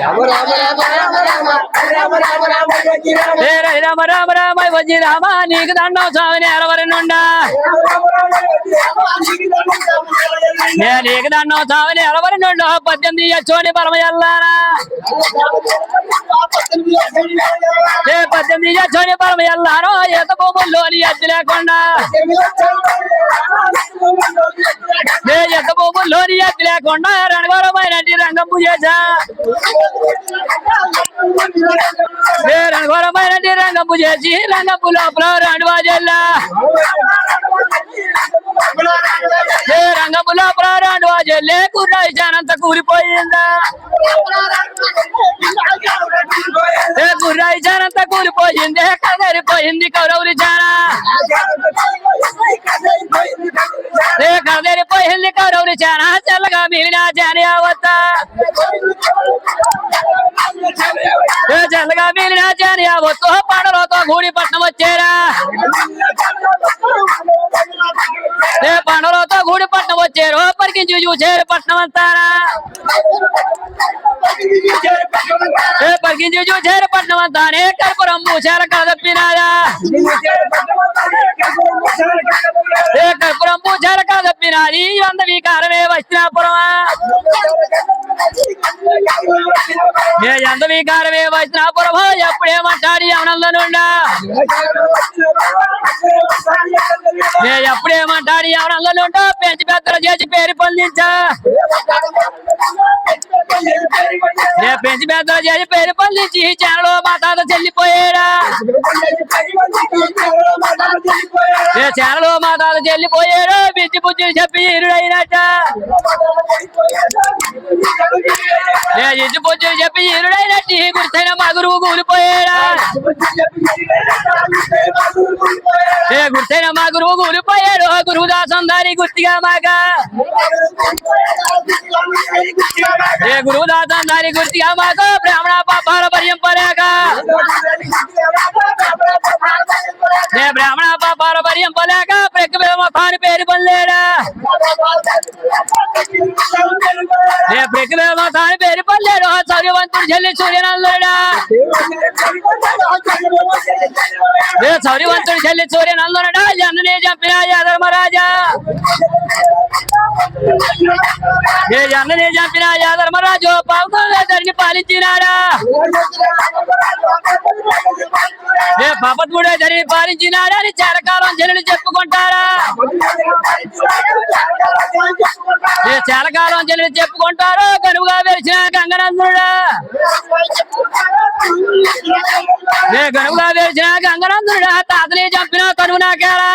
రామ రామ రామ రామ రామ ఏ రై రామ రామ రామ వచ్చి రామ నీకు దండం స్వామిని ఎలవరి నుండా నీకు దండం స్వామిని ఎలవరి నుండా పద్దెనిమిది చోడి పరమ ఎల్లారా ఏ పద్దెనిమిది చోడి పరమ ఎల్లారో ఈత భూముల్లోని ఎద్దు లేకుండా ఏ ఈత భూముల్లోని ఎద్దు లేకుండా రణగౌరమైన రంగం చేశా ఏ రణగౌరమైన చేసి రంగపు లోపల రెండు వాజల్లా. రంగపు లోపల రెండు వాజల్లే. కుర్రాయి జానంత కూలిపోయిందా? ఏ గుర్రాయి జానంత కూలిపోయింది? కదరిపోయింది కౌరవులు జానా ఏ కదరిపోయింది కౌరవులు జానా చల్లగా మిగిలిన జాని అవతా ఏ చల్లగా మిగిలిన జాని అవత్తు పండలతో గూడి పట్నం వచ్చారా ఏ పండలతో గూడి పట్నం వచ్చారు పరికించి చూసారు పట్నం అంతారా ఏ పరికించి చూసారు పట్నం అంతానే కర్పూరం పూసారు కదప్పినారా ఏ కర్పూరం పూసారు కదప్పినాది వంద వికారమే వచ్చినాపురమా ఏ ఎంత వికారమే వచ్చినాపురం ఎప్పుడేమంటాడు ఎవనందనుండా ఏ ఎప్పుడేమంటాడు ఎవనందనుండా పెంచి పెద్దలు చేసి పేరు పొందించా. ఏ పెంచి పెద్దలు చేసి పేరు పొందించి చెరలో మా తాత చెల్లిపోయాడా? చెరలో మా చెల్లిపోయాడు పిచ్చి పుచ్చి చెప్పి ఇరుడైనట్ట. ఇచ్చి పుచ్చి చెప్పి ఇరుడైనట్టు. గుర్తైన మా గురువు కూలిపోయాడా? ఏ గుర్తైన మా గురువు కూలిపోయాడు. గురువు దాసం దాని గుర్తిగా మాక. ఏ గురువు దాసం దాని గుర్తిగా మాకు. బ్రాహ్మణ పాపాల పర్యంపలేక బ్రాహ్మణ పాపాల పర్యంపలేక ప్రక్రియ మొత్తాన్ని పేరు పనిలేడా ఏ ప్రక్రియ మొత్తాన్ని పేరు పనిలేడు సౌర్యవంతుడు చెల్లి సూర్యనల్లుడా ఏ సౌర్యవంతుడు చెల్లి సూర్యనల్లుడా జన్మనే చంపిన యాదర్మరాజా? ఏ జన్మనే చంపిన యాదర్మరాజు? పావుతో జరిగి పాలించినాడా? పాపత్ముడే జరిగి పాలించినాడని అని చాలకాలం జనులు చెప్పుకుంటారా? ఏ చాలకాలం జనులు చెప్పుకుంటారు కనుగా వెలిసిన గంగనందుడా? ఏ గనువుగా వెలిసిన గంగనందుడా? తాతని చంపిన కనువు నాకేరా?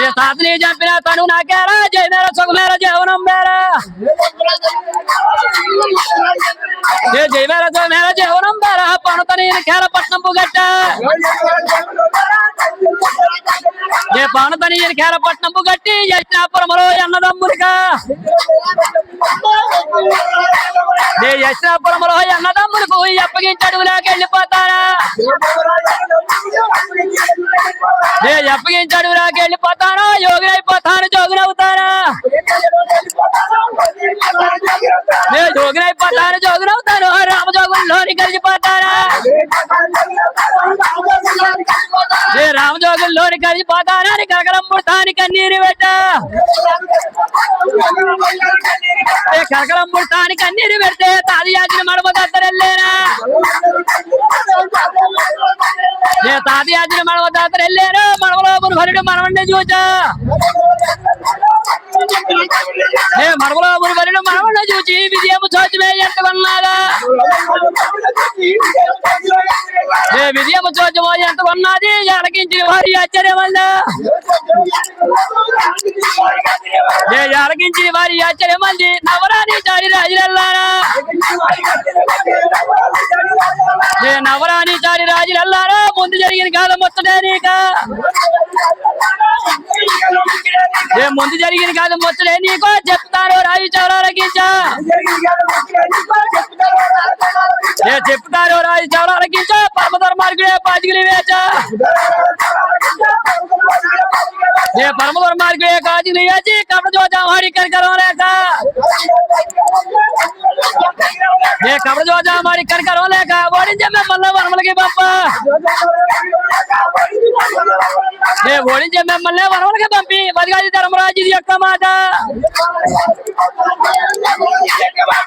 ఏ తాతని చంపిన కనువు నాకేరా? జయమేర సుఖమేర జీవనం మేరా? ఏ జయ మేర సుఖమేర బేర మేరా పణతని పట్నం పుగట్ట ఏ పణతని కేల పట్నం పుగట్టి యజ్ఞాపురములో అన్నదమ్ములుగా ఏ యజ్ఞాపురములో అన్నదమ్ములకు అప్పగించడు వెళ్ళిపోతారా ఏ అప్పగించడు వెళ్ళిపోతాను యోగి అయిపోతాను జోగునవుతారా ఏ జోగునైపోతాను జోగునవుతాను రామజోగుల్లోని కలిసిపోతారా ఏ రామజోగుల్లోని కలిసిపోతాను అని కలకలం పుడతాని కన్నీరు పెట్ట. ఏ కలకలం పుడతాని కన్నీరు పెడితే తాది యాచిన మడమ దత్తరెళ్ళేనా ఏ తాది యాచిన మడమ దత్తరెళ్ళారు మడమలో మురుహరుడు మనవడిని చూచా. ఏ మడమలో మురుహరుడు మనవడిని చూచి విజయము చోచువే ఎంతకున్నారా ఏ విజయము ఎంత ఉన్నది? ఎలకించిన వారి ఆశ్చర్యం వల్ల ఏ ఎలకించిన వారి ఆశ్చర్యం మంది నవరాని చారి రాజులల్లారా? ఏ నవరాని చారి రాజులల్లారా? ముందు జరిగిన కాలం వస్తుందే నీక? ఏ ముందు జరిగిన కాలం మొత్తడే నీకో చెప్తారు రాజు చవరాలకించా ఏ చెప్తారు రాజు చవరాలకించా పరమధర్మార్గుడే పాజిగిలి వేచా ఏ పరమధర్మార్గుడే కాజిగిలి వేచి కపట జోజా హరి కరికరం లేక రాజామారి కనకరం లేక ఓడించే మిమ్మల్ని వనములకి పంప ఏ ఓడించే మిమ్మల్ని వనములకి పంపి వదిగాది ధర్మరాజు ఇది యొక్క మాట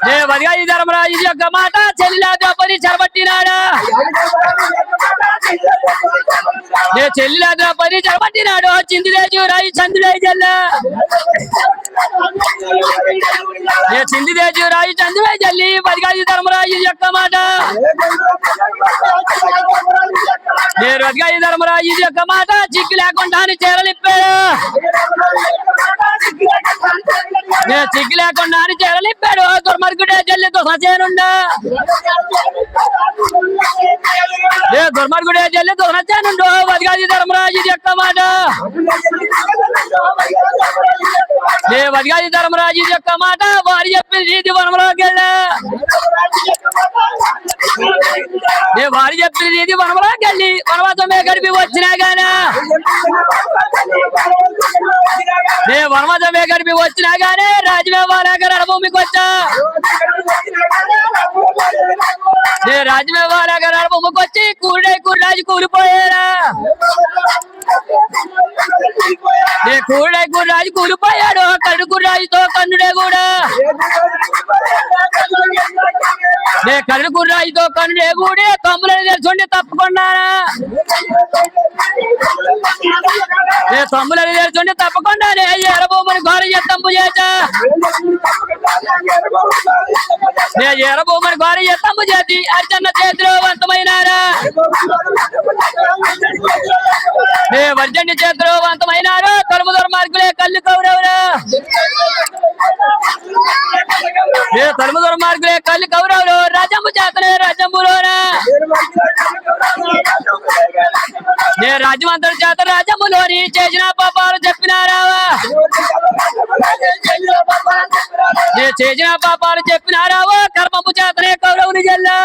ఏ వదిగాది ధర్మరాజు ఇది యొక్క మాట చెల్లిలా ద్రౌపది చెరబట్టినాడా ఏ చెల్లిలా ద్రౌపది చెరబట్టినాడు చిందిలేజు రాయి చందులే జల్ల ఏ చిందిలేజు రాయి చందువే జల్లి వదిగాది ధర్మరాజు యొక్క మాట ధర్మరాజు ఇది యొక్క మాట. చిక్కు లేకుండా చేరలిప్పాడు. ఏ చిక్కు లేకుండా చేరలిప్పాడు. దుర్మార్గుడే జల్లి దుసచేనుండా ఏ దుర్మార్గుడే జల్లి దుసచేనుండు వదిగాది ధర్మరాజు ఇది యొక్క మాట. ఏ వదిగాది ధర్మరాజు ఇది యొక్క మాట. వారు చెప్పింది రీతి వనములోకి వెళ్ళా. ఏ వారి చెప్పిన ఇది వనములోకి గల్లి వనవాసమే గడిపి వచ్చినా గానా? ఏ వనవాసమే గడిపి వచ్చినా గానే రాజమే వాళ్ళ రణభూమికి వచ్చా? ఏ రాజమే వాళ్ళ రణభూమికి వచ్చి కూడే కూరరాజు కూలిపోయారా ఏ కూడే కూరరాజు కూలిపోయాడు కన్ను కుర్రాజుతో కన్నుడే కూడా. నే కన్ను కుర్రాజుతో కన్నుడే కూడా తమ్ములని తెలుసుండి తప్పకున్నారా ఏ తమ్ములని తెలుసుండి తప్పకుండానే ఎరబోమని ఘోర ఎత్తంపు చేశా. నే ఎరబొమ్మని ఘోర ఎత్తంపు చేసి అర్చన్న చేతిలో వంతమైనారా. ఏ వర్జండి చేతిలో వంతమైనారు. తలుపు దుర్మార్గులే కళ్ళు కౌరవురా. కలుము మార్గులే కళ్ళు కౌరవులు రజంబు చేతనే రజంబులోనే నే రాజ్యమంతరు చేత రాజములోని చేసిన పాపాలు చెప్పినారావా నే చేసిన పాపాలు చెప్పినారావా కర్మము చేతనే కౌరవుని జల్లా.